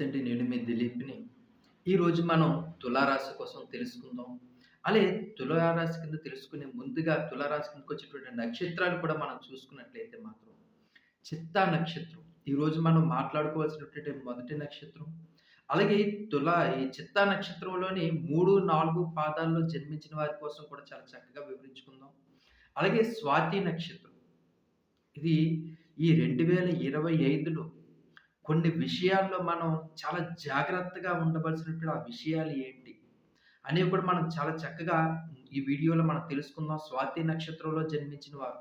నమస్తే అండి నేను మీ దిలీప్ని ఈరోజు మనం తులారాశి కోసం తెలుసుకుందాం. అలాగే తులారాశి కింద తెలుసుకునే ముందుగా తులారాశి కిందకి వచ్చేటువంటి నక్షత్రాలు కూడా మనం చూసుకున్నట్లయితే మాత్రం చిత్తా నక్షత్రం. ఈరోజు మనం మాట్లాడుకోవాల్సినటువంటి మొదటి నక్షత్రం. అలాగే తులా ఈ చిత్తా నక్షత్రంలోని మూడు నాలుగు పాదాల్లో జన్మించిన వారి కోసం కూడా చాలా చక్కగా వివరించుకుందాం. అలాగే స్వాతి నక్షత్రం. ఇది ఈ రెండు వేల ఇరవై ఐదులో కొన్ని విషయాల్లో మనం చాలా జాగ్రత్తగా ఉండవలసినటువంటి ఆ విషయాలు ఏంటి అనేవి కూడా మనం చాలా చక్కగా ఈ వీడియోలో మనం తెలుసుకుందాం. స్వాతి నక్షత్రంలో జన్మించిన వారు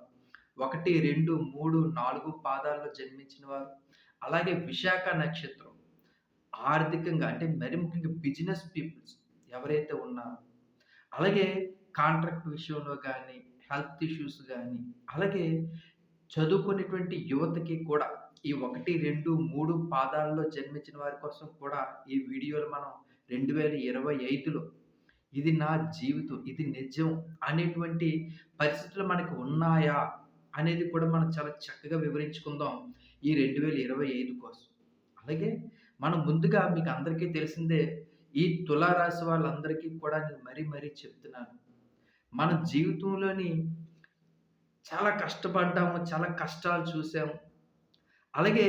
ఒకటి రెండు మూడు నాలుగు పాదాల్లో జన్మించిన వారు అలాగే విశాఖ నక్షత్రం ఆర్థికంగా అంటే మరి ముఖ్యంగా బిజినెస్ పీపుల్స్ ఎవరైతే ఉన్నారో అలాగే కాంట్రాక్ట్ విషయంలో కానీ హెల్త్ ఇష్యూస్ కానీ అలాగే చదువుకునేటువంటి యువతకి కూడా ఈ ఒకటి రెండు మూడు పాదాల్లో జన్మించిన వారి కోసం కూడా ఈ వీడియోలు మనం రెండు వేల ఇరవై ఐదులో ఇది నా జీవితం ఇది నిజం అనేటువంటి పరిస్థితులు మనకి ఉన్నాయా అనేది కూడా మనం చాలా చక్కగా వివరించుకుందాం ఈ రెండు వేల ఇరవై ఐదు కోసం. అలాగే మనం ముందుగా మీకు అందరికీ తెలిసిందే ఈ తులారాశి వాళ్ళందరికీ కూడా నేను మరీ మరీ చెప్తున్నాను. మన జీవితంలోని చాలా కష్టపడ్డాము చాలా కష్టాలు చూసాము అలాగే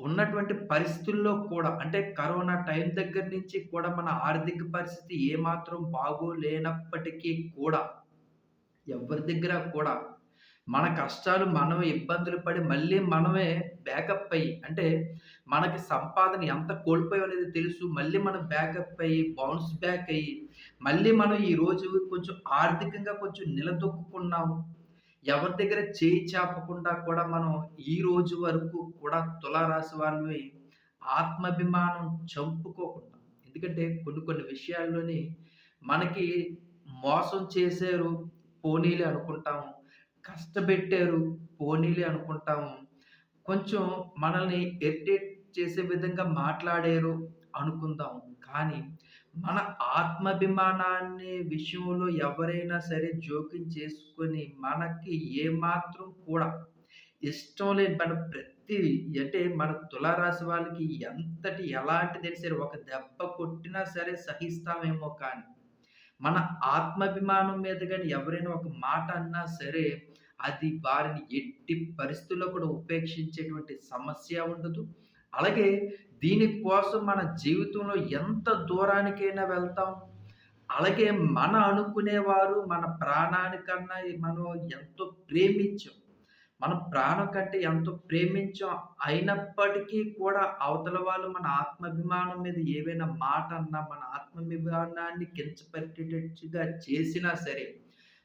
ఉన్నటువంటి పరిస్థితుల్లో కూడా అంటే కరోనా టైం దగ్గర నుంచి కూడా మన ఆర్థిక పరిస్థితి ఏమాత్రం బాగోలేనప్పటికీ కూడా ఎవరి దగ్గర కూడా మన కష్టాలు మనమే ఇబ్బందులు పడి మళ్ళీ మనమే బ్యాకప్ అయ్యి అంటే మనకి సంపాదన ఎంత కోల్పోయాం అనేది తెలుసు మళ్ళీ మనం బ్యాకప్ అయ్యి బౌన్స్ బ్యాక్ అయ్యి మళ్ళీ మనం ఈరోజు కొంచెం ఆర్థికంగా కొంచెం నిలదొక్కుకున్నాము ఎవరి దగ్గర చేయి చాపకుండా కూడా మనం ఈ రోజు వరకు కూడా తులారాశి వాళ్ళని ఆత్మాభిమానం చంపుకోకుండా. ఎందుకంటే కొన్ని కొన్ని విషయాల్లోని మనకి మోసం చేశారు పోనీలే అనుకుంటాము కష్టపెట్టారు పోనీలే అనుకుంటాము కొంచెం మనల్ని ఎరిటేట్ చేసే విధంగా మాట్లాడారు అనుకుందాం. కానీ మన ఆత్మాభిమానాన్ని విషయంలో ఎవరైనా సరే జోక్యం చేసుకొని మనకి ఏమాత్రం కూడా ఇష్టం లేని మన ప్రతి అంటే మన తులారాశి వాళ్ళకి ఎంతటి ఎలాంటి సరే ఒక దెబ్బ కొట్టినా సరే సహిస్తామేమో కానీ మన ఆత్మాభిమానం మీద కానీ ఎవరైనా ఒక మాట అన్నా సరే అది వారిని ఎట్టి పరిస్థితుల్లో కూడా ఉపేక్షించేటువంటి సమస్య ఉండదు. అలాగే దీనికోసం మన జీవితంలో ఎంత దూరానికైనా వెళ్తాం. అలాగే మన అనుకునేవారు మన ప్రాణానికన్నా మనం ఎంతో ప్రేమించాం. మన ప్రాణం కంటే ఎంతో ప్రేమించాం అయినప్పటికీ కూడా అవతల వాళ్ళు మన ఆత్మాభిమానం మీద ఏవైనా మాట అన్నా మన ఆత్మాభిమానాన్ని కించపెట్టేటట్టుగా చేసినా సరే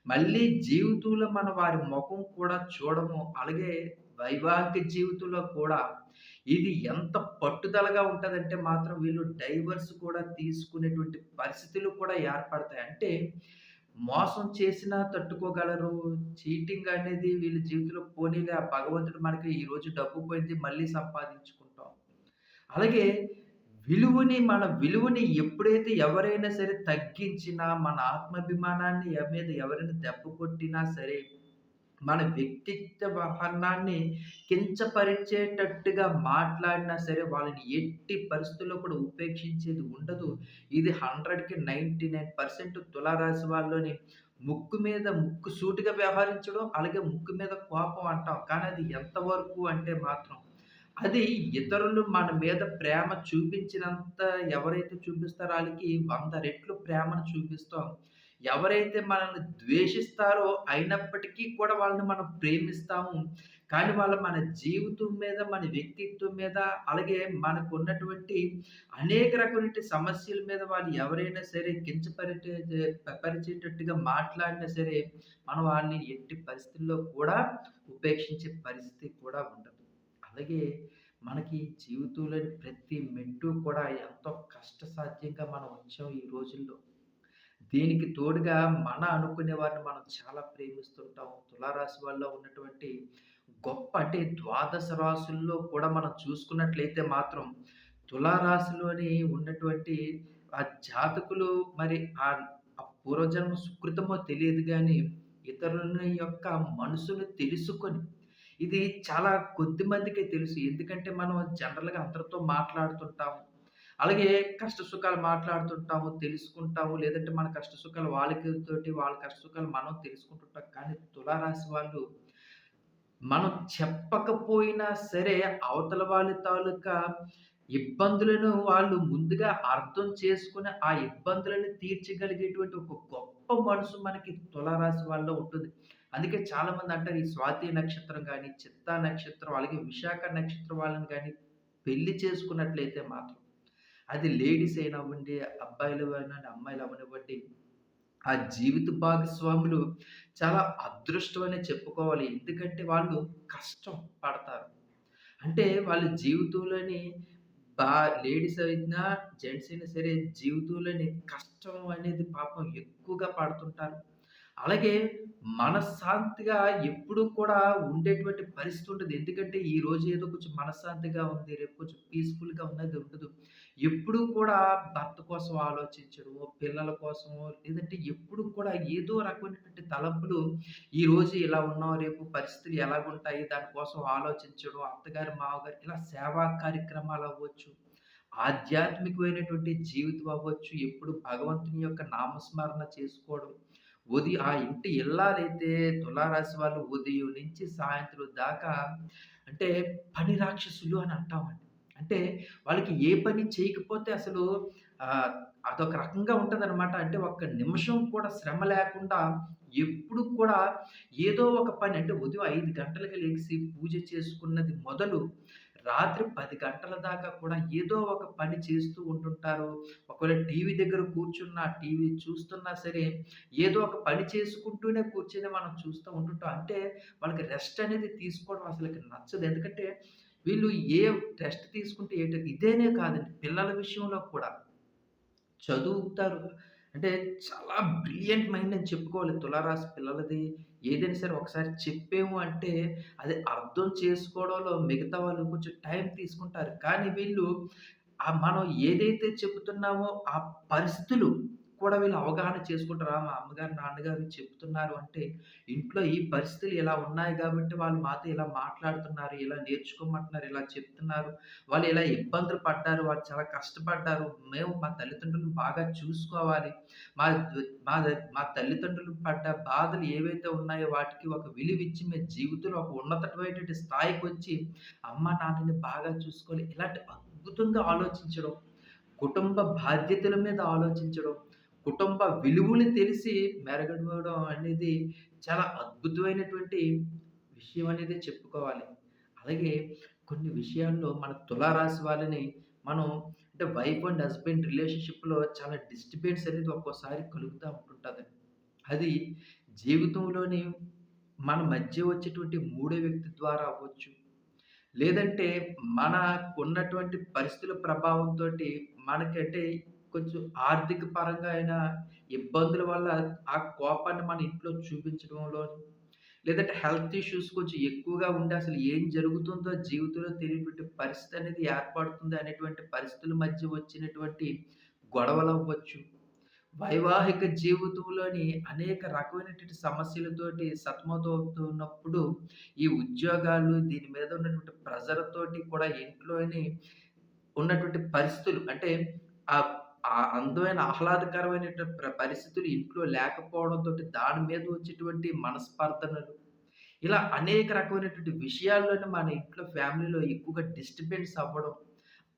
మళ్ళీ జీవితంలో మన వారి ముఖం కూడా చూడము. అలాగే వైవాహిక జీవితంలో కూడా ఇది ఎంత పట్టుదలగా ఉంటుందంటే మాత్రం వీళ్ళు డైవర్స్ కూడా తీసుకునేటువంటి పరిస్థితులు కూడా ఏర్పడతాయి. అంటే మోసం చేసినా తట్టుకోగలరు చీటింగ్ అనేది వీళ్ళ జీవితంలో పోనీలే ఆ భగవంతుడు మనకి ఈరోజు డబ్బు పోయింది మళ్ళీ సంపాదించుకుంటాం. అలాగే విలువని మన విలువని ఎప్పుడైతే ఎవరైనా సరే తగ్గించినా మన ఆత్మాభిమానాన్ని మీద ఎవరైనా దెబ్బ కొట్టినా సరే మన వ్యక్తిత్వ వాహనాన్ని కించపరిచేటట్టుగా మాట్లాడినా సరే వాళ్ళని ఎట్టి పరిస్థితుల్లో కూడా ఉపేక్షించేది ఉండదు. ఇది హండ్రెడ్కి నైంటీ నైన్ పర్సెంట్ తులారాశి వాళ్ళని ముక్కు మీద ముక్కు సూటిగా వ్యవహరించడం అలాగే ముక్కు మీద కోపం అంటాం. కానీ అది ఎంతవరకు అంటే మాత్రం అది ఇతరులు మన మీద ప్రేమ చూపించినంత ఎవరైతే చూపిస్తారో వాళ్ళకి వంద రెట్లు ప్రేమను చూపిస్తాం. ఎవరైతే మనల్ని ద్వేషిస్తారో అయినప్పటికీ కూడా వాళ్ళని మనం ప్రేమిస్తాము. కానీ వాళ్ళ మన జీవితం మీద మన వ్యక్తిత్వం మీద అలాగే మనకు ఉన్నటువంటి అనేక రకమైన సమస్యల మీద వాళ్ళు ఎవరైనా సరే కించపరిచే పరిచేటట్టుగా మాట్లాడినా సరే మనం వాళ్ళని ఎట్టి పరిస్థితుల్లో కూడా ఉపేక్షించే పరిస్థితి కూడా ఉండదు. అలాగే మనకి జీవితంలోని ప్రతి మెట్టు కూడా ఎంతో కష్టసాధ్యంగా మనం వచ్చాం ఈ రోజుల్లో. దీనికి తోడుగా మన అనుకునే వారిని మనం చాలా ప్రేమిస్తుంటాం. తులారాశి వాళ్ళలో ఉన్నటువంటి గొప్ప అంటే ద్వాదశ రాశుల్లో కూడా మనం చూసుకున్నట్లయితే మాత్రం తులారాశిలోని ఉన్నటువంటి ఆ జాతకులు మరి ఆ పూర్వజన్మ సుకృతమో తెలియదు కానీ ఇతరుల యొక్క మనసును తెలుసుకొని ఇది చాలా కొద్ది మందికే తెలుసు. ఎందుకంటే మనం జనరల్గా అందరితో మాట్లాడుతుంటాం అలాగే కష్ట సుఖాలు మాట్లాడుతుంటాము, తెలుసుకుంటాము. లేదంటే మన కష్ట సుఖాలు వాళ్ళకి తోటి, వాళ్ళ కష్ట సుఖాలు మనం తెలుసుకుంటుంటాం. కానీ తులారాశి వాళ్ళు మనం చెప్పకపోయినా సరే అవతల వాళ్ళ తాలూకా ఇబ్బందులను వాళ్ళు ముందుగా అర్థం చేసుకుని ఆ ఇబ్బందులను తీర్చగలిగేటువంటి ఒక గొప్ప మనసు మనకి తులారాశి వాళ్ళలో ఉంటుంది. అందుకే చాలామంది అంటారు ఈ స్వాతి నక్షత్రం కానీ చిత్తా నక్షత్రం, అలాగే విశాఖ నక్షత్రం వాళ్ళని కానీ పెళ్ళి చేసుకున్నట్లయితే మాత్రం అది లేడీస్ అయినవ్వండి, అబ్బాయిలు అయినా అమ్మాయిలు అవ్వనివ్వండి, ఆ జీవిత భాగస్వాములు చాలా అదృష్టం అనే చెప్పుకోవాలి. ఎందుకంటే వాళ్ళు కష్టం పడతారు. అంటే వాళ్ళ జీవితంలోని బా లేడీస్ అయినా, జెంట్స్ అయినా సరే జీవితంలోని కష్టం అనేది పాపం ఎక్కువగా పడుతుంటారు. అలాగే మనశ్శాంతిగా ఎప్పుడూ కూడా ఉండేటువంటి పరిస్థితి ఉంటుంది ఎందుకంటే ఈరోజు ఏదో కొంచెం మనశ్శాంతిగా ఉంది. రేపు కొంచెం పీస్‌ఫుల్‌గా ఉన్నది ఉండదు. ఎప్పుడూ కూడా భర్త కోసం ఆలోచించడమో, పిల్లల కోసమో లేదంటే ఎప్పుడు కూడా ఏదో రకమైనటువంటి తలంపులు ఈరోజు ఇలా ఉన్నాం, రేపు పరిస్థితులు ఎలాగుంటాయి ఉంటాయి దానికోసం ఆలోచించడం, అత్తగారు, మామగారు ఇలా సేవా కార్యక్రమాలు అవ్వచ్చు. ఆధ్యాత్మికమైనటువంటి జీవితం అవ్వచ్చు. ఎప్పుడు భగవంతుని యొక్క నామస్మరణ చేసుకోవడం. ఉదయం ఆ ఇంటి ఇల్లాలైతే తులారాశి వాళ్ళు ఉదయం నుంచి సాయంత్రం దాకా అంటే పని రాక్షసులు అని అంటామండి. అంటే వాళ్ళకి ఏ పని చేయకపోతే అసలు అదొక రకంగా ఉంటుందన్నమాట అంటే ఒక్క నిమిషం కూడా శ్రమ లేకుండా ఎప్పుడు కూడా ఏదో ఒక పని అంటే ఉదయం ఐదు గంటలకి లేచి పూజ చేసుకున్నది మొదలు రాత్రి పది గంటల దాకా కూడా ఏదో ఒక పని చేస్తూ ఉంటుంటారు. ఒకవేళ టీవీ దగ్గర కూర్చున్నా, టీవీ చూస్తున్నా సరే, ఏదో ఒక పని చేసుకుంటూనే కూర్చొని మనం చూస్తూ ఉంటుంటాం. అంటే వాళ్ళకి రెస్ట్ అనేది తీసుకోవడం అసలు నచ్చదు. ఎందుకంటే వీళ్ళు ఏ రెస్ట్ తీసుకుంటే ఏంటో ఇదేనే కాదండి పిల్లల విషయంలో కూడా చదువుతారు. అంటే చాలా బ్రిలియంట్ మైండ్ అని చెప్పుకోవాలి తులారాశి పిల్లలది. ఏదైనా సరే ఒకసారి చెప్పాము అంటే అది అర్థం చేసుకోవడంలో మిగతా వాళ్ళు కొంచెం టైం తీసుకుంటారు. కానీ వీళ్ళు మనం ఏదైతే చెప్తున్నామో ఆ పరిస్థితులు కూడా వీళ్ళు అవగాహన చేసుకుంటారా మా అమ్మగారు, నాన్నగారు చెప్తున్నారు అంటే ఇంట్లో ఈ పరిస్థితులు ఇలా ఉన్నాయి కాబట్టి వాళ్ళు మాతో ఇలా మాట్లాడుతున్నారు, ఇలా నేర్చుకోమంటున్నారు, ఇలా చెప్తున్నారు. వాళ్ళు ఇలా ఇబ్బందులు పడ్డారు, వాళ్ళు చాలా కష్టపడ్డారు. మేము మా తల్లిదండ్రులను బాగా చూసుకోవాలి. మా మా మా తల్లిదండ్రులు పడ్డ బాధలు ఏవైతే ఉన్నాయో వాటికి ఒక విలువిచ్చి మీ జీవితంలో ఒక ఉన్నతమైనటువంటి స్థాయికొచ్చి అమ్మ, నాన్నని బాగా చూసుకోవాలి. ఇలాంటి అద్భుతంగా ఆలోచించడం, కుటుంబ బాధ్యతల మీద ఆలోచించడం, కుటుంబ విలువలు తెలిసి మెరగడవడం అనేది చాలా అద్భుతమైనటువంటి విషయం అనేది చెప్పుకోవాలి. అలాగే కొన్ని విషయాల్లో మన తులారాశి వాళ్ళని మనం అంటే వైఫ్ అండ్ హస్బెండ్ రిలేషన్‌షిప్‌లో చాలా డిస్టర్బెన్స్ అనేది ఒక్కోసారి కలుగుతూ ఉంటుంటుంది అది జీవితంలోని మన మధ్య వచ్చేటువంటి మూడో వ్యక్తి ద్వారా అవ్వచ్చు. లేదంటే మనకున్నటువంటి పరిస్థితుల ప్రభావంతో మనకంటే కొంచెం ఆర్థిక పరంగా అయిన ఇబ్బందుల వల్ల ఆ కోపాన్ని మన ఇంట్లో చూపించడంలో, లేదంటే హెల్త్ ఇష్యూస్ కొంచెం ఎక్కువగా ఉండి అసలు ఏం జరుగుతుందో జీవితంలో తెలియనటువంటి పరిస్థితి అనేది ఏర్పడుతుంది అనేటువంటి పరిస్థితుల మధ్య వచ్చినటువంటి గొడవలు అవ్వచ్చు. వైవాహిక జీవితంలోని అనేక రకమైనటువంటి సమస్యలతోటి సతమతమవుతున్నప్పుడు, ఈ ఉద్యోగాలు దీని మీద ఉన్నటువంటి ప్రజలతోటి కూడా ఇంట్లోని ఉన్నటువంటి పరిస్థితులు అంటే ఆ ఆ అందమైన ఆహ్లాదకరమైనటువంటి పరిస్థితులు ఇంట్లో లేకపోవడంతో దాని మీద వచ్చేటువంటి మనస్పర్ధనలు, ఇలా అనేక రకమైనటువంటి విషయాల్లోని మన ఇంట్లో ఫ్యామిలీలో ఎక్కువగా డిస్టర్బెన్స్ అవ్వడం.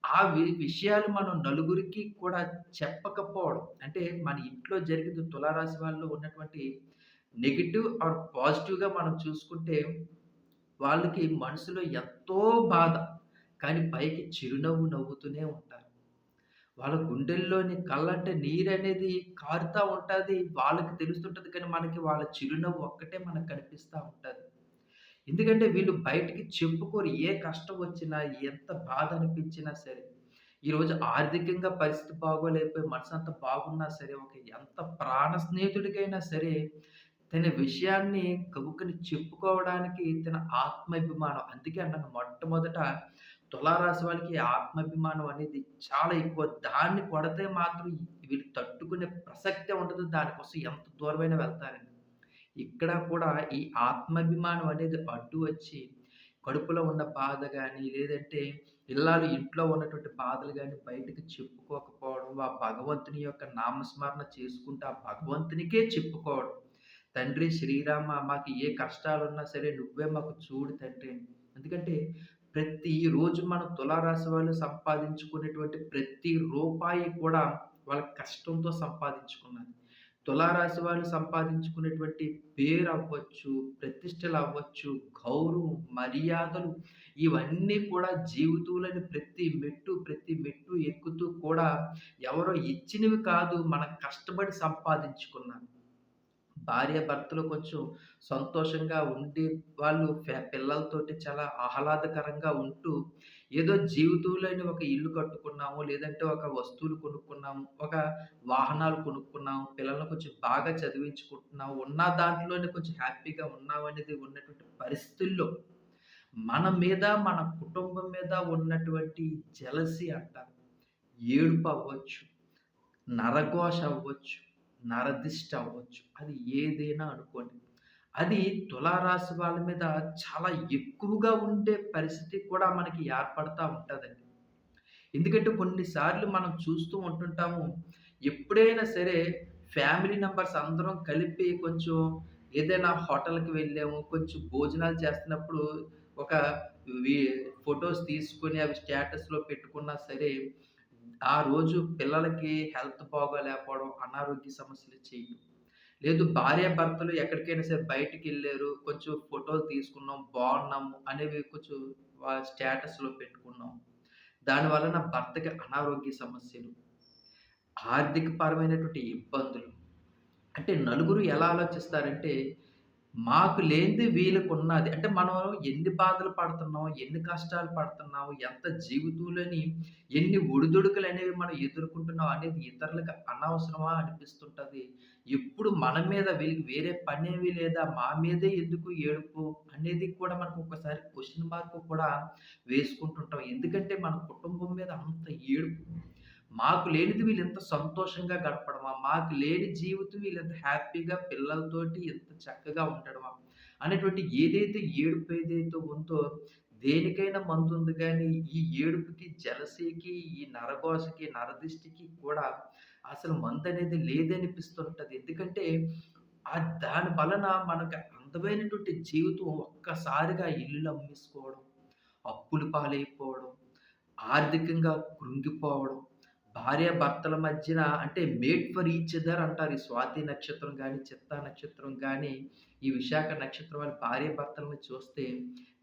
ఆ వి విషయాలు మనం నలుగురికి కూడా చెప్పకపోవడం. అంటే మన ఇంట్లో జరిగింది తులారాశి వాళ్ళలో ఉన్నటువంటి నెగిటివ్ ఆర్ పాజిటివ్‌గా మనం చూసుకుంటే వాళ్ళకి మనసులో ఎంతో బాధ. కానీ పైకి చిరునవ్వు నవ్వుతూనే ఉంటారు. వాళ్ళ గుండెల్లోని కళ్ళంటే అనేది కారుతూ ఉంటుంది వాళ్ళకి తెలుస్తుంటుంది కానీ మనకి వాళ్ళ చిరునవ్వు ఒక్కటే మనకు కనిపిస్తూ ఉంటుంది ఎందుకంటే వీళ్ళు బయటికి చెప్పుకోరు. ఏ కష్టం వచ్చినా, ఎంత బాధ అనిపించినా సరే. ఈరోజు ఆర్థికంగా పరిస్థితి బాగోలేకపోయి మనసు అంత బాగున్నా సరే, ఒక ఎంత ప్రాణ స్నేహితుడికైనా సరే, తన విషయాన్ని గబుక్కని చెప్పుకోవడానికి తన ఆత్మాభిమానం. అందుకే అన్నాను మొట్టమొదట తులారాశి వాళ్ళకి ఆత్మాభిమానం అనేది చాలా ఎక్కువ. దాన్ని కొడితే మాత్రం వీళ్ళు తట్టుకునే ప్రసక్తే ఉండదు. దానికోసం ఎంత దూరమైనా వెళ్తారండి. ఇక్కడ కూడా ఈ ఆత్మాభిమానం అనేది అడ్డు వచ్చి, కడుపులో ఉన్న బాధ కానీ లేదంటే ఇల్లాలు ఇంట్లో ఉన్నటువంటి బాధలు కానీ బయటకు చెప్పుకోకపోవడం, ఆ భగవంతుని యొక్క నామస్మరణ చేసుకుంటూ ఆ భగవంతునికే చెప్పుకోవడం. తండ్రి శ్రీరామ మాకు ఏ కష్టాలున్నా సరే నువ్వే మాకు చూడు తండ్రి ఎందుకంటే ప్రతి రోజు మన తులారాశి వాళ్ళు సంపాదించుకునేటువంటి ప్రతి రూపాయి కూడా వాళ్ళ కష్టంతో సంపాదించుకున్నది. తులారాశి వాళ్ళు సంపాదించుకునేటువంటి ప్రతిష్టలు అవ్వచ్చు గౌరవం, మర్యాదలు ఇవన్నీ కూడా జీవితంలోని ప్రతి మెట్టు, ప్రతి మెట్టు ఎక్కుతూ కూడా ఎవరో ఇచ్చినవి కాదు మనం కష్టపడి భార్య భార్యాభర్తలు కొంచెం సంతోషంగా ఉండి వాళ్ళు పిల్లలతోటి చాలా ఆహ్లాదకరంగా ఉంటూ, ఏదో జీవితంలోని ఒక ఇల్లు కట్టుకున్నాము, లేదంటే ఒక వస్తువులు కొనుక్కున్నాము, ఒక వాహనాలు కొనుక్కున్నాము, పిల్లలను కొంచెం బాగా చదివించుకుంటున్నాము, ఉన్న దాంట్లోనే కొంచెం హ్యాపీగా ఉన్నామనేది ఉన్నటువంటి పరిస్థితుల్లో, మన మీద, మన కుటుంబం మీద ఉన్నటువంటి జలసి అంటారు. ఏడుపవ్వచ్చు, నరఘోష అవ్వచ్చు, నరదిష్ట అవ్వచ్చు. అది ఏదైనా అనుకోండి. అది తులారాశి వాళ్ళ మీద చాలా ఎక్కువగా ఉండే పరిస్థితి కూడా మనకి ఏర్పడతా ఉంటుందండి ఎందుకంటే కొన్నిసార్లు మనం చూస్తూ ఉంటుంటాము. ఎప్పుడైనా సరే ఫ్యామిలీ మెంబర్స్ అందరం కలిపి కొంచెం ఏదైనా హోటల్‌కి వెళ్ళాము. కొంచెం భోజనాలు చేస్తున్నప్పుడు ఒక ఫొటోస్ తీసుకొని అవి స్టేటస్‌లో పెట్టుకున్నా సరే, ఆ రోజు పిల్లలకి హెల్త్ బాగోలేకపోవడం, అనారోగ్య సమస్యలు చేయడం. లేదు భార్య భర్తలు ఎక్కడికైనా సరే బయటికెళ్ళారు. కొంచెం ఫోటోలు తీసుకున్నాం, బాగున్నాము అనేవి కొంచెం స్టేటస్‌లో పెట్టుకున్నాం. దాని వలన భర్తకి అనారోగ్య సమస్యలు, ఆర్థిక పరమైనటువంటి ఇబ్బందులు. అంటే నలుగురు ఎలా ఆలోచిస్తారంటే, మాకు లేనిది వీళ్ళకున్నది. అంటే మనం ఎన్ని బాధలు పడుతున్నాం, ఎన్ని కష్టాలు పడుతున్నాం ఎంత జీవితంలోని ఎన్ని ఒడిదుడుకులు అనేవి మనం ఎదుర్కొంటున్నాం అనేది ఇతరులకు అనవసరమా అనిపిస్తుంటుంది ఎప్పుడు మన మీద వీళ్ళకి వేరే పనేవి లేదా, మా మీదే ఎందుకు ఏడుపు అనేది కూడా మనకు ఒక్కసారి క్వశ్చన్ మార్క్ కూడా వేసుకుంటుంటాం. ఎందుకంటే మన కుటుంబం మీద అంత ఏడుపు. మాకు లేనిది వీళ్ళు ఎంత సంతోషంగా గడపడమా? మాకు లేని జీవితం వీళ్ళు ఎంత హ్యాపీగా పిల్లలతోటి ఇంత చక్కగా ఉండడమా? అనేటువంటి ఏదైతే ఏడుపు ఏదైతే ఉందో దేనికైనా మందుంది కానీ ఈ ఏడుపుకి, జలసీకి ఈ నరగోసకి నరదిష్టికి కూడా అసలు మందు అనేది లేదనిపిస్తుంటది. ఎందుకంటే ఆ దాని వలన మనకు అందమైనటువంటి జీవితం ఒక్కసారిగా ఇల్లులు అమ్మేసుకోవడం, అప్పుల పాలైపోవడం, ఆర్థికంగా కృంగిపోవడం. భార్యాభర్తల మధ్యన అంటే మేట్ ఫర్ ఈచ్ అదర్ అంటారు. ఈ స్వాతి నక్షత్రం కానీ చిత్తా నక్షత్రం కానీ ఈ విశాఖ నక్షత్రం అని భార్య భర్తలను చూస్తే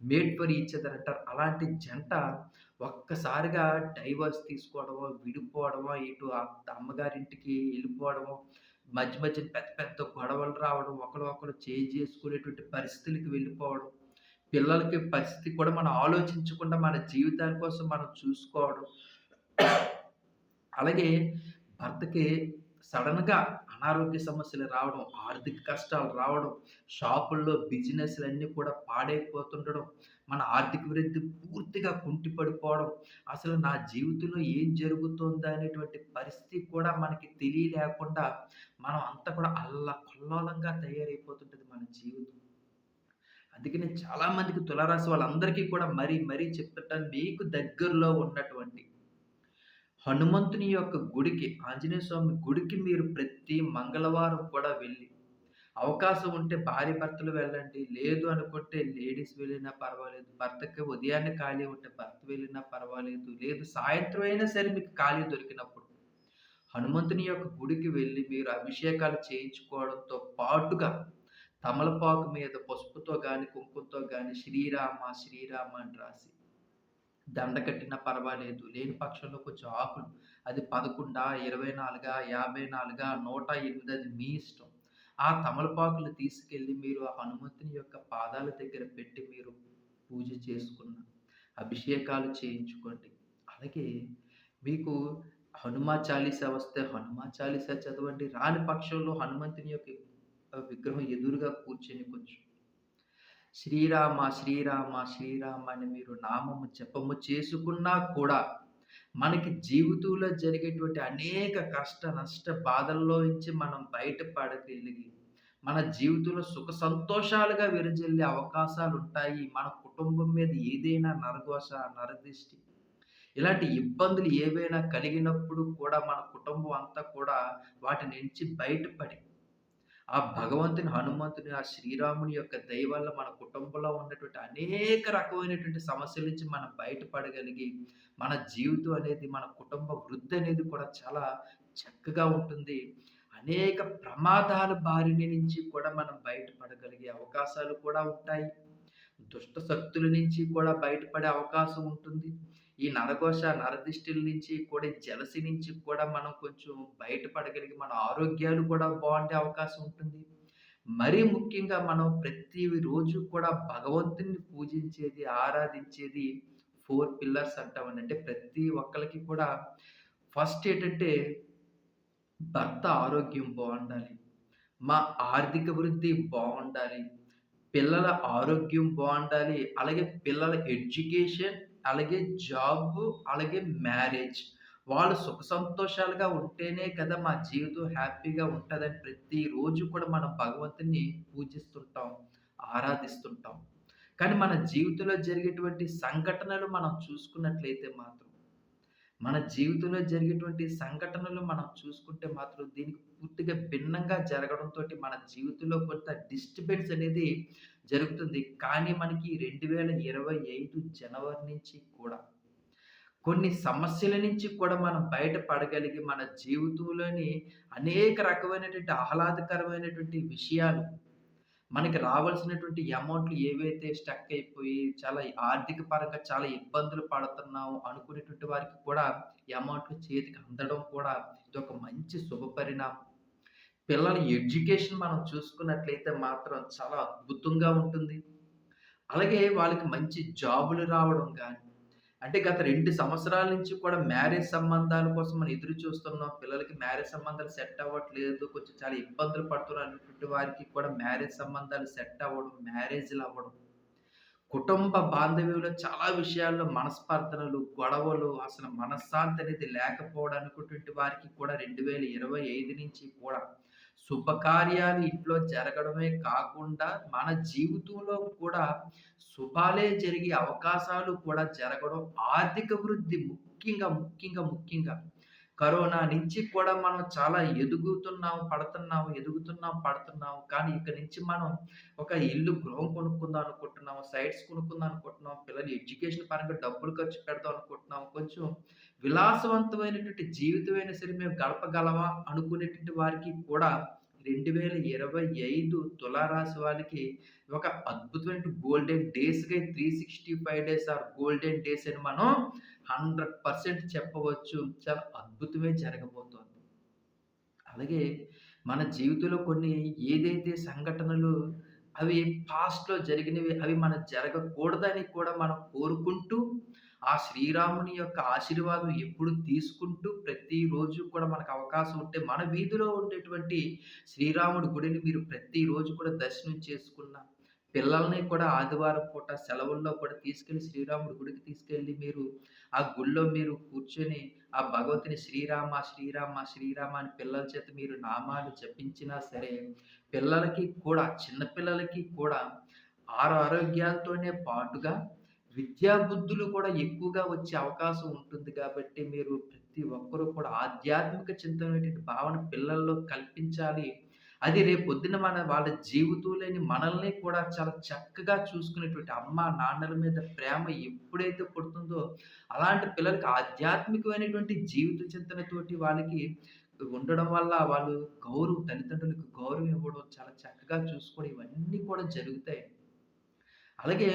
మేట్ ఫర్ ఈచ్ అదర్ అంటారు. అలాంటి జంట ఒక్కసారిగా డైవర్స్ తీసుకోవడమో, విడిపోవడమో, ఇటు అమ్మగారింటికి వెళ్ళిపోవడమో మధ్య మధ్య పెద్ద పెద్ద గొడవలు రావడం, ఒకళ్ళు ఒకరు చేయి చేసుకునేటువంటి పరిస్థితులకి వెళ్ళిపోవడం. పిల్లలకి పరిస్థితి కూడా మనం ఆలోచించకుండా మన జీవితాల కోసం మనం చూసుకోవడం. అలాగే భర్తకి సడన్గా అనారోగ్య సమస్యలు రావడం, ఆర్థిక కష్టాలు రావడం, షాపుల్లో బిజినెస్‌లన్నీ కూడా పాడైపోతుండడం, మన ఆర్థిక వృద్ధి పూర్తిగా కుంటిపడిపోవడం, అసలు నా జీవితంలో ఏం జరుగుతుందా అనేటువంటి పరిస్థితి కూడా మనకి తెలియలేకుండా మనం అంతా కూడా అల్లకల్లోలంగా తయారైపోతుంటుంది మన జీవితం. అందుకనే చాలామందికి తులారాశి వాళ్ళందరికీ కూడా మరీ మరీ చెప్పటం మీకు దగ్గరలో ఉన్నటువంటి హనుమంతుని యొక్క గుడికి, ఆంజనేయ స్వామి గుడికి మీరు ప్రతి మంగళవారం కూడా వెళ్ళి అవకాశం ఉంటే భార్యాభర్తలు వెళ్ళండి. లేదు అనుకుంటే లేడీస్ వెళ్ళినా పర్వాలేదు. భర్తకి ఉదయాన్నే ఖాళీ ఉంటే భర్త వెళ్ళినా పర్వాలేదు. లేదు సాయంత్రం అయినా సరే మీకు ఖాళీ దొరికినప్పుడు, హనుమంతుని యొక్క గుడికి వెళ్ళి మీరు అభిషేకాలు చేయించుకోవడంతో పాటుగా, తమలపాకు మీద పసుపుతో కానీ కుంకుమతో కానీ శ్రీరామ, శ్రీరామ అని రాసి దండ కట్టినా పర్వాలేదు. లేని పక్షంలో కొంచెం ఆకులు అది 11, 24, 54, 108 అది మీ ఇష్టం. ఆ తమలపాకులు తీసుకెళ్ళి మీరు ఆ హనుమంతుని యొక్క పాదాల దగ్గర పెట్టి మీరు పూజ చేసుకున్న, అభిషేకాలు చేయించుకోండి. అలాగే మీకు హనుమా చాలీసా వస్తే హనుమా చాలీసా చదవండి. రాని పక్షంలో హనుమంతుని యొక్క విగ్రహం ఎదురుగా కూర్చొని కొంచెం శ్రీరామ, శ్రీరామ, శ్రీరామ అని మీరు నామము జపము చేసుకున్నా కూడా, మనకి జీవితంలో జరిగేటువంటి అనేక కష్ట, నష్ట బాధల్లో నుంచి మనం బయటపడగలిగి, మన జీవితంలో సుఖ సంతోషాలుగా వెదజల్లే అవకాశాలుంటాయి. మన కుటుంబం మీద ఏదైనా నరఘోష, నరదృష్టి ఇలాంటి ఇబ్బందులు ఏవైనా కలిగినప్పుడు కూడా మన కుటుంబం అంతా కూడా వాటి నుంచి బయటపడి, ఆ భగవంతుని, హనుమంతుని, ఆ శ్రీరాముని యొక్క దయ వల్ల మన కుటుంబంలో ఉన్నటువంటి అనేక రకమైనటువంటి సమస్యల నుంచి మనం బయటపడగలిగి, మన జీవితం అనేది, మన కుటుంబ వృద్ధి అనేది కూడా చాలా చక్కగా ఉంటుంది. అనేక ప్రమాదాల బారిన నుంచి కూడా మనం బయటపడగలిగే అవకాశాలు కూడా ఉంటాయి. దుష్ట శక్తుల నుంచి కూడా బయటపడే అవకాశం ఉంటుంది. ఈ నరఘోష, నరదిష్టిల నుంచి కూడా, జలసి నుంచి కూడా మనం కొంచెం బయటపడగలిగి మన ఆరోగ్యాలు కూడా బాగుండే అవకాశం ఉంటుంది. మరీ ముఖ్యంగా మనం ప్రతి రోజు కూడా భగవంతుడిని పూజించేది, ఆరాధించేది ఫోర్ పిల్లర్స్ అంటామని అంటే ప్రతి ఒక్కరికి కూడా ఫస్ట్ ఏంటంటే భర్త ఆరోగ్యం బాగుండాలి మా ఆర్థిక వృద్ధి బాగుండాలి పిల్లల ఆరోగ్యం బాగుండాలి అలాగే పిల్లల ఎడ్యుకేషన్, అలాగే జాబ్ అలాగే మ్యారేజ్. వాళ్ళు సుఖ సంతోషాలుగా ఉంటేనే కదా మా జీవితం హ్యాపీగా ఉంటుందని ప్రతిరోజు కూడా మనం భగవంతుని పూజిస్తుంటాం, ఆరాధిస్తుంటాం. కానీ మన జీవితంలో జరిగేటువంటి సంఘటనలు మనం చూసుకున్నట్లయితే మాత్రం మన జీవితంలో జరిగేటువంటి సంఘటనలు మనం చూసుకుంటే మాత్రం దీనికి పూర్తిగా భిన్నంగా జరగడంతో మన జీవితంలో కొంత డిస్టర్బెన్స్ అనేది జరుగుతుంది. కానీ మనకి 2025 జనవరి నుంచి కూడా కొన్ని సమస్యల నుంచి కూడా మనం బయటపడగలిగి మన జీవితంలోని అనేక రకమైనటువంటి ఆహ్లాదకరమైనటువంటి విషయాలు మనకి రావాల్సినటువంటి అమౌంట్లు ఏవైతే స్టక్ అయిపోయి చాలా ఆర్థిక పరంగా చాలా ఇబ్బందులు పడుతున్నాము అనుకునేటువంటి వారికి కూడా అమౌంట్లు చేతికి అందడం కూడా ఇది ఒక మంచి శుభ పరిణామం. పిల్లల ఎడ్యుకేషన్ మనం చూసుకున్నట్లయితే మాత్రం చాలా అద్భుతంగా ఉంటుంది. అలాగే వాళ్ళకి మంచి జాబులు రావడం కానీ అంటే గత రెండు సంవత్సరాల నుంచి కూడా మ్యారేజ్ సంబంధాల కోసం మనం ఎదురు చూస్తున్నాం. పిల్లలకి మ్యారేజ్ సంబంధాలు సెట్ అవ్వట్లేదు. కొంచెం చాలా ఇబ్బందులు పడుతున్నారు అనేటువంటి వారికి కూడా మ్యారేజ్ సంబంధాలు సెట్ అవ్వడం, మ్యారేజ్లు అవ్వడం కుటుంబ బాంధవ్యంలో చాలా విషయాల్లో మనస్పర్ధనలు, గొడవలు, అసలు మనశ్శాంతి అనేది లేకపోవడం అనుకున్నటువంటి వారికి కూడా 2025 నుంచి కూడా శుభకార్యాలు ఇంట్లో జరగడమే కాకుండా, మన జీవితంలో కూడా శుభాలే జరిగే అవకాశాలు కూడా జరగడం, ఆర్థిక వృద్ధి ముఖ్యంగా, ముఖ్యంగా, ముఖ్యంగా కరోనా నుంచి కూడా మనం చాలా ఎదుగుతున్నాం, పడుతున్నాము, ఎదుగుతున్నాం, పడుతున్నాము. కానీ ఇక్కడ నుంచి మనం ఒక ఇల్లు, గృహం కొనుక్కుందాం అనుకుంటున్నాము, సైట్స్ కొనుక్కుందాం అనుకుంటున్నాం, పిల్లల ఎడ్యుకేషన్ పరంగా డబ్బులు ఖర్చు పెడదాం అనుకుంటున్నాం. కొంచెం విలాసవంతమైనటువంటి జీవితమైనా సరే మేము గడపగలవా అనుకునేటువంటి వారికి కూడా 2025 తులారాశి వాళ్ళకి ఒక అద్భుతమైన గోల్డెన్ డేస్‌గా 365 డేస్ ఆర్ గోల్డెన్ డేస్ అని మనం 100% చెప్పవచ్చు. చాలా అద్భుతమే జరగబోతోంది. అలాగే మన జీవితంలో కొన్ని ఏదైతే సంఘటనలు అవి పాస్ట్‌లో జరిగినవి అవి మనం జరగకూడదని కూడా మనం కోరుకుంటూ, ఆ శ్రీరాముని యొక్క ఆశీర్వాదం ఎప్పుడు తీసుకుంటూ ప్రతిరోజు కూడా మనకు అవకాశం ఉంటే మన వీధిలో ఉండేటువంటి శ్రీరాముడి గుడిని మీరు ప్రతిరోజు కూడా దర్శనం చేసుకున్న, పిల్లల్ని కూడా ఆదివారం పూట సెలవుల్లో కూడా తీసుకెళ్ళి శ్రీరాముడి గుడికి తీసుకెళ్ళి మీరు ఆ గుడిలో మీరు కూర్చొని ఆ భగవంతుని శ్రీరామ, శ్రీరామ, శ్రీరామ అని పిల్లల చేత మీరు నామాలు జపించినా సరే, పిల్లలకి కూడా చిన్నపిల్లలకి కూడా ఆరు ఆరోగ్యాలతోనే పాటుగా విద్యాబుద్ధులు కూడా ఎక్కువగా వచ్చే అవకాశం ఉంటుంది కాబట్టి మీరు ప్రతి ఒక్కరూ కూడా ఆధ్యాత్మిక చింతనమైనటువంటి భావన పిల్లల్లో కల్పించాలి. అది రేపొద్దున మన వాళ్ళ జీవితంలోని మనల్ని కూడా చాలా చక్కగా చూసుకునేటువంటి అమ్మ, నాన్నల మీద ప్రేమ ఎప్పుడైతే పుడుతుందో, అలాంటి పిల్లలకి ఆధ్యాత్మికమైనటువంటి జీవిత చింతనతోటి వాళ్ళకి ఉండడం వల్ల వాళ్ళు గౌరవం తల్లిదండ్రులకు గౌరవం ఇవ్వడం, చాలా చక్కగా చూసుకోవడం ఇవన్నీ కూడా జరుగుతాయి. అలాగే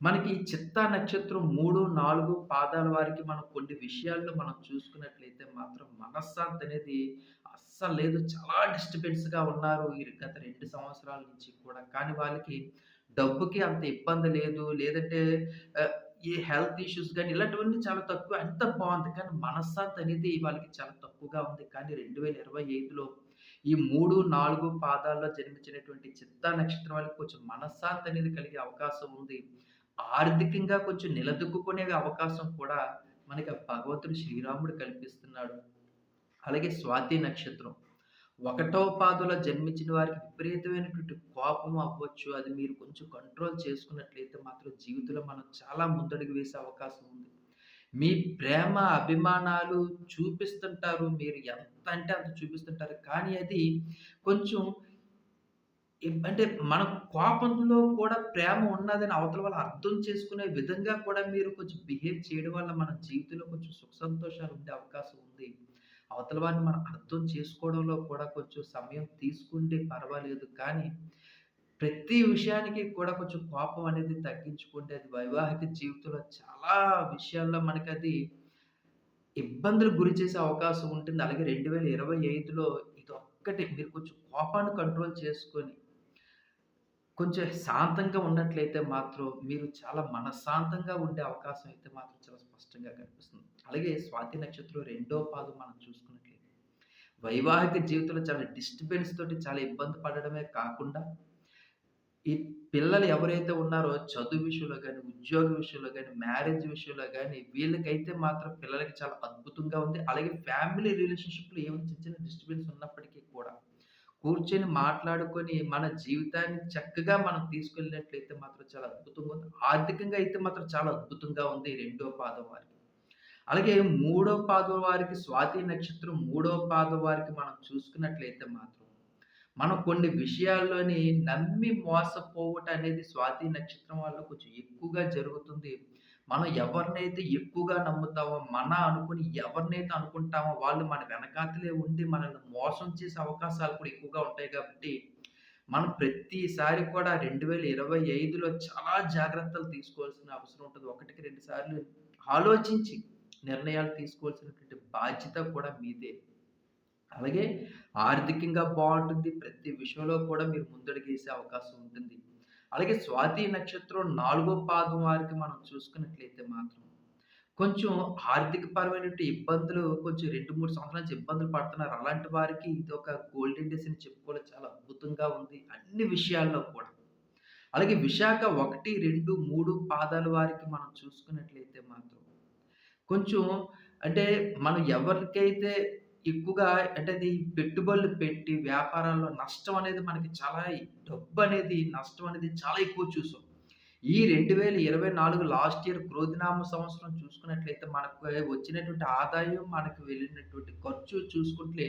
మనకి చిత్తా నక్షత్రం 3, 4 పాదాల వారికి మనం కొన్ని విషయాల్లో మనం చూసుకున్నట్లయితే మాత్రం మనశ్శాంతి అనేది అస్సలు లేదు. చాలా డిస్టర్బెన్స్‌గా ఉన్నారు ఈ గత రెండు సంవత్సరాల నుంచి కూడా. కానీ వాళ్ళకి డబ్బుకి అంత ఇబ్బంది లేదు. లేదంటే ఈ హెల్త్ ఇష్యూస్ కానీ ఇలాంటివన్నీ చాలా తక్కువ. ఎంత బాగుంది కానీ మనశ్శాంతి అనేది వాళ్ళకి చాలా తక్కువగా ఉంది. కానీ 2025లో ఈ 3, 4 పాదాల్లో జన్మించినటువంటి చిత్తా నక్షత్రం వాళ్ళకి కొంచెం మనశ్శాంతి అనేది కలిగే అవకాశం ఉంది. ఆర్థికంగా కొంచెం నిలదొక్కుకునే అవకాశం కూడా మనకి భగవంతుడు శ్రీరాముడు కల్పిస్తున్నాడు. అలాగే స్వాతి నక్షత్రం. ఒకటో పాదలో జన్మించిన వారికి విపరీతమైనటువంటి కోపం అవ్వచ్చు. అది మీరు కొంచెం కంట్రోల్ చేసుకున్నట్లయితే మాత్రం జీవితంలో మనం చాలా ముందడుగు వేసే అవకాశం ఉంది. మీ ప్రేమ, అభిమానాలు చూపిస్తుంటారు. మీరు ఎంత అంటే అంత చూపిస్తుంటారు. కానీ అది కొంచెం అంటే మన కోపంలో కూడా ప్రేమ ఉన్నదని అవతల వాళ్ళు అర్థం చేసుకునే విధంగా కూడా మీరు కొంచెం బిహేవ్ చేయడం వల్ల మన జీవితంలో కొంచెం సుఖ సంతోషాలు ఉండే అవకాశం ఉంది. అవతల వారిని మనం అర్థం చేసుకోవడంలో కూడా కొంచెం సమయం తీసుకుంటే పర్వాలేదు. కానీ ప్రతి విషయానికి కూడా కొంచెం కోపం అనేది తగ్గించుకుంటే అది వైవాహిక జీవితంలో చాలా విషయాల్లో మనకి అది ఇబ్బందులు గురి చేసే అవకాశం ఉంటుంది. అలాగే 2025లో ఇదొక్కటి మీరు కొంచెం కోపాన్ని కంట్రోల్ చేసుకొని కొంచెం శాంతంగా ఉన్నట్లయితే మాత్రం మీరు చాలా మనశ్శాంతంగా ఉండే అవకాశం అయితే మాత్రం చాలా స్పష్టంగా కనిపిస్తుంది. అలాగే స్వాతి నక్షత్రం రెండో పాదం మనం చూసుకున్నట్లయితే వైవాహిక జీవితంలో చాలా డిస్టర్బెన్స్ తోటి చాలా ఇబ్బంది పడడమే కాకుండా ఈ పిల్లలు ఎవరైతే ఉన్నారో చదువు విషయంలో కానీ ఉద్యోగ విషయంలో కానీ మ్యారేజ్ విషయంలో కానీ వీళ్ళకైతే మాత్రం పిల్లలకి చాలా అద్భుతంగా ఉంది. అలాగే ఫ్యామిలీ రిలేషన్‌షిప్‌లో ఏమైనా చిన్న చిన్న డిస్టర్బెన్స్ ఉన్నప్పటికీ కూడా కూర్చొని మాట్లాడుకొని మన జీవితాన్ని చక్కగా మనం తీసుకెళ్ళినట్లయితే మాత్రం చాలా అద్భుతంగా ఉంది. ఆర్థికంగా అయితే మాత్రం చాలా అద్భుతంగా ఉంది రెండో పాదం వారికి. అలాగే మూడో పాదం వారికి స్వాతి నక్షత్రం మూడో పాదం వారికి మనం చూసుకున్నట్లయితే మాత్రం మనం కొన్ని విషయాల్లోని నమ్మి మోసపోవటం అనేది స్వాతి నక్షత్రం వల్ల కొంచెం ఎక్కువగా జరుగుతుంది. మనం ఎవరినైతే ఎక్కువగా నమ్ముతామో, మన అనుకుని ఎవరినైతే అనుకుంటామో వాళ్ళు మన వెనకాతలే ఉండి మనల్ని మోసం చేసే అవకాశాలు కూడా ఎక్కువగా ఉంటాయి కాబట్టి, మనం ప్రతిసారి కూడా 2025లో చాలా జాగ్రత్తలు తీసుకోవాల్సిన అవసరం ఉంటుంది ఒకటికి రెండు సార్లు ఆలోచించి నిర్ణయాలు తీసుకోవాల్సినటువంటి బాధ్యత కూడా మీదే. అలాగే ఆర్థికంగా బాగుంటుంది ప్రతి విషయంలో కూడా మీరు ముందడుగేసే అవకాశం ఉంటుంది. అలాగే స్వాతి నక్షత్రం నాలుగో పాదం వారికి మనం చూసుకున్నట్లయితే మాత్రం కొంచెం ఆర్థిక పరమైనటువంటి ఇబ్బందులు కొంచెం 2, 3 సంవత్సరాల నుంచి ఇబ్బందులు పడుతున్నారు. అలాంటి వారికి ఇది ఒక గోల్డెన్ డేస్ అని చెప్పుకోవడం చాలా అద్భుతంగా ఉంది. అన్ని విషయాల్లో కూడా. అలాగే విశాఖ 1, 2, 3 పాదాల వారికి మనం చూసుకున్నట్లయితే మాత్రం కొంచెం అంటే మనం ఎవరికైతే ఎక్కువగా అంటే అది పెట్టుబడులు పెట్టి వ్యాపారాల్లో నష్టం అనేది మనకి చాలా డబ్బు అనేది నష్టం అనేది చాలా ఎక్కువ చూసాం. ఈ 2024 లాస్ట్ ఇయర్ క్రోధినామ సంవత్సరం చూసుకున్నట్లయితే మనకు వచ్చినటువంటి ఆదాయం, మనకు వెళ్ళినటువంటి ఖర్చు చూసుకుంటే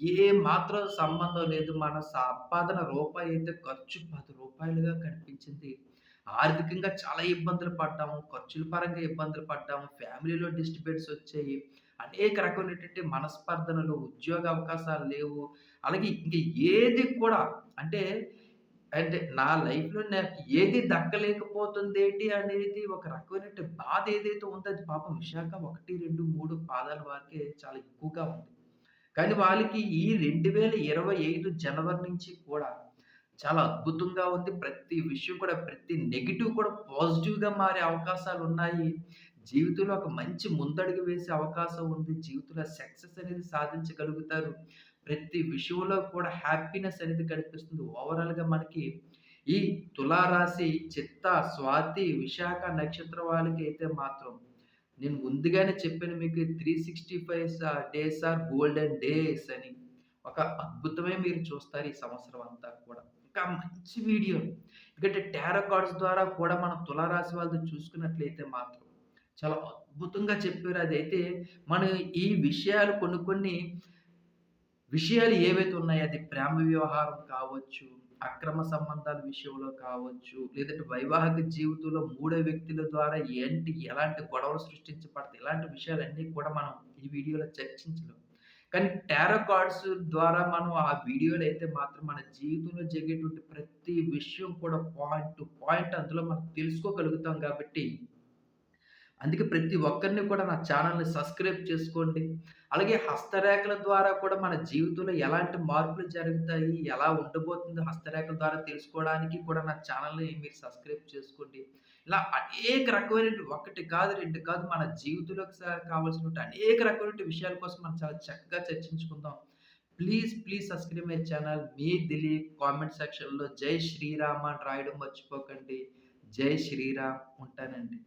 ఏ మాత్రం సంబంధం లేదు. మన సంపాదన రూపాయి అయితే ఖర్చు పది రూపాయలుగా కనిపించింది. ఆర్థికంగా చాలా ఇబ్బందులు పడ్డాము. ఖర్చుల పరంగా ఇబ్బందులు పడ్డాము. ఫ్యామిలీలో డిస్టర్బెన్స్ వచ్చాయి. అనేక రకమైనటువంటి మనస్పర్ధనలు, ఉద్యోగ అవకాశాలు లేవు. అలాగే ఇంక ఏది కూడా అంటే, అంటే నా లైఫ్‌లో నాకు ఏది దక్కలేకపోతుందేంటి అనేది ఒక రకమైనటువంటి బాధ ఏదైతే ఉందో అది పాపం విశాఖ 1, 2, 3 పాదాల వారికే చాలా ఎక్కువగా ఉంది. కానీ వాళ్ళకి ఈ 2025 జనవరి నుంచి కూడా చాలా అద్భుతంగా ఉంది. ప్రతి విషయం కూడా ప్రతి నెగిటివ్ కూడా పాజిటివ్‌గా మారే అవకాశాలు ఉన్నాయి జీవితంలో ఒక మంచి ముందడుగు వేసే అవకాశం ఉంది. జీవితంలో సక్సెస్ అనేది సాధించగలుగుతారు. ప్రతి విషయంలో కూడా హ్యాపీనెస్ అనేది కనిపిస్తుంది. ఓవరాల్‌గా మనకి ఈ తులారాశి, చిత్త, స్వాతి, విశాఖ నక్షత్ర వాళ్ళకి అయితే మాత్రం నేను ముందుగానే చెప్పాను మీకు three sixty five days are golden days అని. ఒక అద్భుతమే మీరు చూస్తారు ఈ సంవత్సరం అంతా కూడా. ఇంకా మంచి వీడియో ఎందుకంటే టారో కార్డ్స్ ద్వారా కూడా మనం తులారాశి వాళ్ళతో చూసుకున్నట్లయితే మాత్రం చాలా అద్భుతంగా చెప్పారు. అదైతే మనం ఈ విషయాలు కొన్ని కొన్ని విషయాలు ఏవైతే ఉన్నాయో అది ప్రేమ వ్యవహారం కావచ్చు, అక్రమ సంబంధాల విషయంలో కావచ్చు, లేదంటే వైవాహిక జీవితంలో మూడో వ్యక్తుల ద్వారా ఏంటి ఎలాంటి గొడవలు సృష్టించబడతాయి. ఇలాంటి విషయాలన్నీ కూడా మనం ఈ వీడియోలో చర్చించలేం. కానీ టారో కార్డ్స్ ద్వారా మనం ఆ వీడియోలు అయితే మాత్రం మన జీవితంలో జరిగేటువంటి ప్రతి విషయం కూడా పాయింట్ టు పాయింట్ అందులో మనం తెలుసుకోగలుగుతాం కాబట్టి అందుకే ప్రతి ఒక్కరిని కూడా నా ఛానల్‌ని సబ్స్క్రైబ్ చేసుకోండి. అలాగే హస్తరేఖల ద్వారా కూడా మన జీవితంలో ఎలాంటి మార్పులు జరుగుతాయి, ఎలా ఉండబోతుందో హస్తరేఖల ద్వారా తెలుసుకోవడానికి కూడా నా ఛానల్‌ని మీరు సబ్స్క్రైబ్ చేసుకోండి. ఇలా అనేక రకమైనటువంటి ఒకటి కాదు, రెండు కాదు మన జీవితంలోకి స కావాల్సినటువంటి అనేక రకమైనటువంటి విషయాల కోసం మనం చాలా చక్కగా చర్చించుకుందాం. Please, please subscribe my channel. Me Dilip comment సెక్షన్‌లో జై శ్రీరామ్ అని రాయడం మర్చిపోకండి. జై శ్రీరామ్. ఉంటానండి.